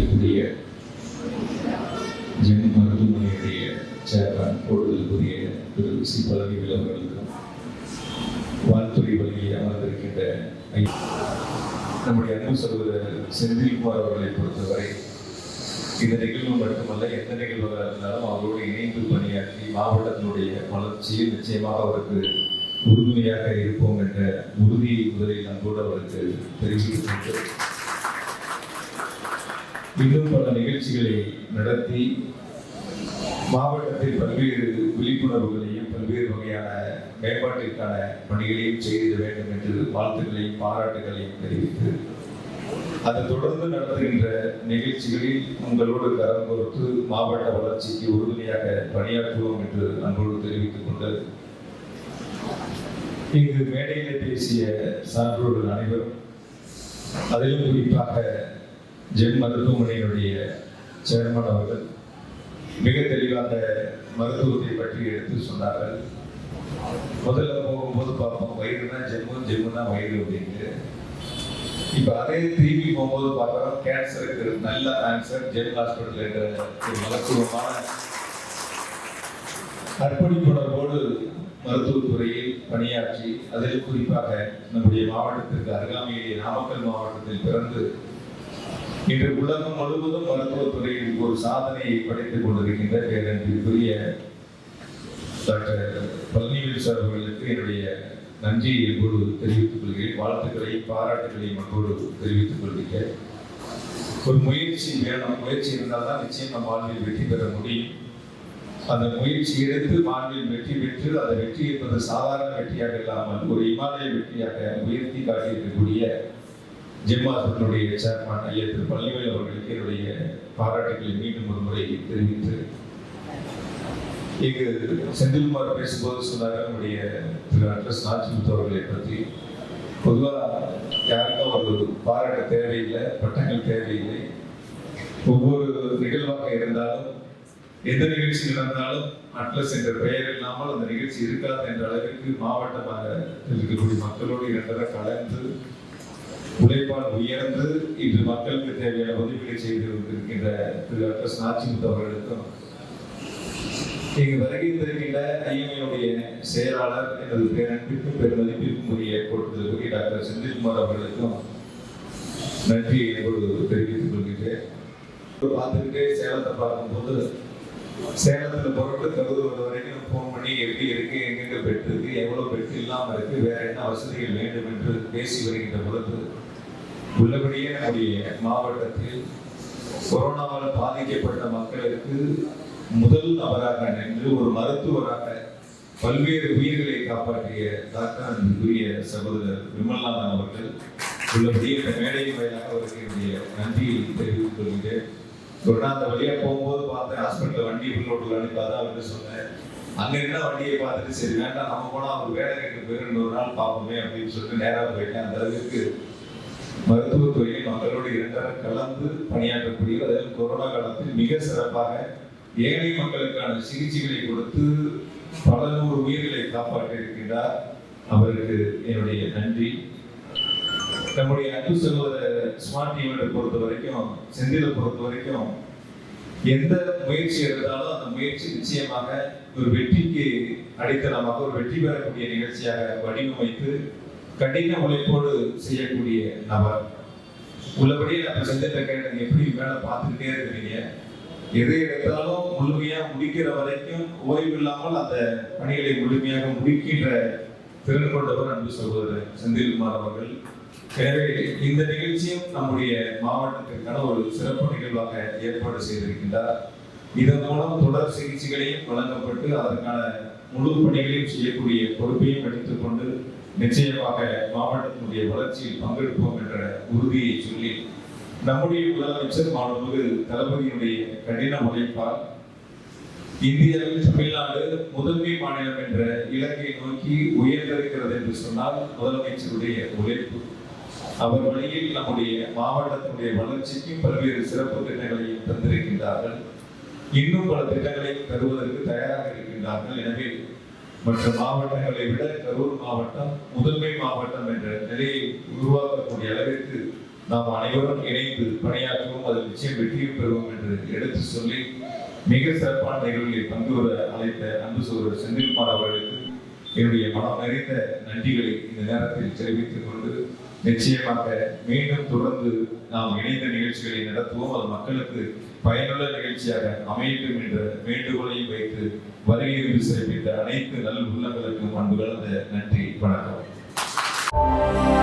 மதிப்புக்குரிய ஜென் மருத்துவமனையுடைய சேர்மன் கூடுதலுக்குரிய திரு சி. பழனிவேல் அவர்களுக்கும் வாழ்த்துறை வழியை அமர்ந்திருக்கின்ற நம்முடைய அன்பு சகோதரர் செந்தில்குமார் அவர்களை பொறுத்தவரை இந்த நிகழ்வு மட்டுமல்ல எந்த நிகழ்வாக இருந்தாலும் அவரோடு இணைந்து பணியாற்றி மாவட்டத்தினுடைய வளர்ச்சியில் நிச்சயமாக அவருக்கு உறுதுணையாக இருப்போம் என்ற உறுதியை முதலில் அன்போடு அவருக்கு தெரிவித்துக் கொண்டு இன்னும் பல நிகழ்ச்சிகளை நடத்தி மாவட்டத்தில் பல்வேறு விழிப்புணர்வுகளையும் பல்வேறு வகையான மேம்பாட்டிற்கான பணிகளையும் செய்திட வேண்டும் என்று வாழ்த்துக்களையும் பாராட்டுகளையும் தெரிவித்து அதை தொடர்ந்து நடத்துகின்ற நிகழ்ச்சிகளில் உங்களோடு கரம் பொறுத்து மாவட்ட வளர்ச்சிக்கு உறுதுணையாக பணியாற்றுவோம் என்று அன்போடு தெரிவித்துக் கொண்டு இங்கு மேடையில் பேசிய சான்றோர்கள் அனைவரும் அதிலும் குறிப்பாக ஜென் மருத்துவமனையினுடைய சேர்மன் அவர்கள் மிக தெளிவாக மருத்துவத்தை பற்றி எடுத்து சொன்னார்கள். முதல்ல போகும்போது பார்ப்போம் வயிறுனா ஜெம்மு ஜெம்முனா வயிறு அப்படின்ட்டு. இப்போ அதே திரும்பி போகும்போது பார்க்குறோம் கேன்சருக்கு நல்ல ஆன்சர் ஜென் ஹாஸ்பிட்டல் என்ற ஒரு மருத்துவமான அர்ப்பணிப்புணர்வோடு மருத்துவத்துறையில் பணியாற்றி அதில் குறிப்பாக நம்முடைய மாவட்டத்திற்கு அருகாமையிலே நாமக்கல் மாவட்டத்தில் பிறந்து இன்று உலகம் முழுவதும் மருத்துவத்துறையில் ஒரு சாதனையை படைத்துக் கொண்டிருக்கின்ற பேரன்பிற்குரிய டாக்டர் பழனிவேல் சார் அவர்களுக்கு என்னுடைய நன்றியை எப்போது தெரிவித்துக் கொள்கிறேன். வாழ்த்துக்களையும் பாராட்டுகளையும் அன்போடு தெரிவித்துக் கொள்கிறேன். ஒரு முயற்சி வேணும். முயற்சி இருந்தால் தான் நிச்சயம் நம் வாழ்வில் வெற்றி பெற முடியும். அந்த முயற்சி எடுத்து வாழ்வில் வெற்றி பெற்று அந்த வெற்றி என்பது சாதாரண வெற்றியாக இல்லாமல் ஒரு இமாலய வெற்றியாக உயர்த்தி காட்டியிருக்கக்கூடிய ஜெம்மாசனுடைய சேர்மன் ஐயா திரு பள்ளிவேல் அவர்களுக்கு என்னுடைய பாராட்டுகளை மீண்டும் ஒரு முறை தெரிவித்து இங்கு செந்தில்குமார் பேசும்போது சொன்னார் நம்முடைய திரு அட்ரஸ் நாச்சிமுத்து அவர்களை பற்றி. பொதுவாக யாருக்கும் ஒரு பாராட்ட தேவையில்லை பட்டங்கள் தேவையில்லை. ஒவ்வொரு நிகழ்வாக இருந்தாலும் எந்த நிகழ்ச்சி நடந்தாலும் அட்லஸ் என்ற பெயர் இல்லாமல் அந்த நிகழ்ச்சி இருக்காது என்ற அளவிற்கு மாவட்டமாக இருக்கக்கூடிய மக்களோடு இரண்டரை கலந்து உழைப்பால் உயர்ந்து இன்று மக்களுக்கு தேவையான உதவிகளை செய்து கொண்டிருக்கின்ற திரு அட்லஸ் நாச்சிமுத்து அவர்களுக்கும் இங்கு வருகை தருகின்ற ஐஎம்ஏனுடைய செயலாளர் எனது பேரன்பிற்கும் பெருமதிப்பிற்கும் உரிய கொடுத்ததற்குரிய டாக்டர் செந்தில்குமார் அவர்களுக்கும் நன்றி இப்பொழுது தெரிவித்துக் கொள்கின்றேன். பார்த்துக்கிட்டே சேலத்தை பார்க்கும்போது சேலத்துல பொருட்கள் தகுதி வர வரைக்கும் ஃபோன் பண்ணி எப்படி இருக்கு எங்கெங்க பெட் இருக்கு எவ்வளவு பெட் இல்லாம இருக்கு வேற என்ன வசதிகள் வேண்டும் என்று பேசி வருகின்ற பொழுது உள்ளபடியே நம்முடைய மாவட்டத்தில் கொரோனாவால் பாதிக்கப்பட்ட மக்களுக்கு முதல் நபராக நின்று ஒரு மருத்துவராக பல்வேறு உயிர்களை காப்பாற்றிய டாக்டர் அன்புக்குரிய சகோதரர் விமல்நாதன் அவர்கள் உள்ளபடியே இந்த மேடை வாயிலாக அவருக்கு என்னுடைய நன்றியை தெரிவித்துக் கொள்கிறேன். ஒரு நாள் அந்த வழியா போகும்போது பார்த்தேன் ஹாஸ்பிட்டல் வண்டி உள்ள விடலான்னு பார்த்தா அவர்கிட்ட சொன்னேன். அங்க என்ன வண்டியை பார்த்துட்டு சரி வேண்டாம் நம்ம போனா அவர் வேலை கேட்க போயிரு ஒரு நாள் பார்ப்போமே அப்படின்னு சொல்லிட்டு நேராக போயிட்டேன். அந்த அளவுக்கு மருத்துவத்துறையில் மக்களோடு இரண்டரை கலந்து பணியாற்றக்கூடிய அதில் கொரோனா காலத்தில் மிக சிறப்பாக ஏழை மக்களுக்கான சிகிச்சைகளை கொடுத்து பல நூறு உயிர்களை காப்பாற்றி இருக்கின்றார் அவருக்கு என்னுடைய நன்றி. நம்முடைய அன்பு சகோதரர் ஸ்மார்ட் ஈவெண்ட்டை பொறுத்த வரைக்கும் செந்திலை பொறுத்த வரைக்கும் எந்த முயற்சி எடுத்தாலும் அந்த முயற்சி நிச்சயமாக ஒரு வெற்றிக்கு அடித்தளமாக ஒரு வெற்றி பெறக்கூடிய நிகழ்ச்சியாக வடிவமைத்து கடின உழைப்போடு செய்யக்கூடிய நபர். உள்ளபடியே நம்ம செந்தில கேட்டது எப்படி வேலை பார்த்துக்கிட்டே இருக்கிறீங்க? எதை எடுத்தாலும் முழுமையா முடிக்கிற வரைக்கும் ஓய்வு இல்லாமல் அந்த பணிகளை முழுமையாக முடிக்கின்ற திறன் கொண்டவர் அன்பு சகோதரர் செந்தில்குமார் அவர்கள். எனவே இந்த நிகழ்ச்சியும் நம்முடைய மாவட்டத்திற்கான ஒரு சிறப்பு நிகழ்வாக ஏற்பாடு செய்திருக்கின்றார். இதன் மூலம் தொடர் சிகிச்சைகளையும் வழங்கப்பட்டு அதற்கான முழு பணிகளையும் செய்யக்கூடிய பொறுப்பையும் எடுத்துக்கொண்டு நிச்சயமாக மாவட்டத்தினுடைய வளர்ச்சியில் பங்கெடுப்போம் என்ற உறுதியை சொல்லி நம்முடைய முதலமைச்சர் மாண்புமிகு தளபதியினுடைய கடின உழைப்பால் இந்தியாவில் தமிழ்நாடு முதன்மை மாநிலம் என்ற இலக்கை நோக்கி உயர்ந்திருக்கிறது என்று சொன்னால் முதலமைச்சருடைய உழைப்பு. அவர் வழியில் நம்முடைய மாவட்டத்தினுடைய வளர்ச்சிக்கும் பல்வேறு சிறப்பு திட்டங்களையும் தந்திருக்கின்றார்கள். இன்னும் பல திட்டங்களை தருவதற்கு தயாராக இருக்கின்றார்கள். எனவே மற்ற மாவட்டங்களை விட கரூர் மாவட்டம் முதன்மை மாவட்டம் என்ற நிலையை உருவாக்கக்கூடிய அளவிற்கு நாம் அனைவரும் இணைந்து பணியாற்றுவோம். அதில் நிச்சயம் வெற்றியும் பெறுவோம் என்று எடுத்து சொல்லி மிக சிறப்பான நிகழ்வில் பங்கு பெற அழைத்த அன்பு சோதரர் செந்தில்குமார் அவர்களுக்கு என்னுடைய மனம் நிறைந்த நன்றிகளை இந்த நேரத்தில் தெரிவித்துக் கொண்டு நிச்சயமாக மீண்டும் தொடர்ந்து நாம் இணைந்த நிகழ்ச்சிகளை நடத்துவோம். அது மக்களுக்கு பயனுள்ள நிகழ்ச்சியாக அமையட்டும் என்ற வேண்டுகோளையும் வைத்து வருகை சிறப்பித்த அனைத்து நல் உள்ளங்களுக்கும் அன்புகள் அந்த நன்றி வணக்கம்.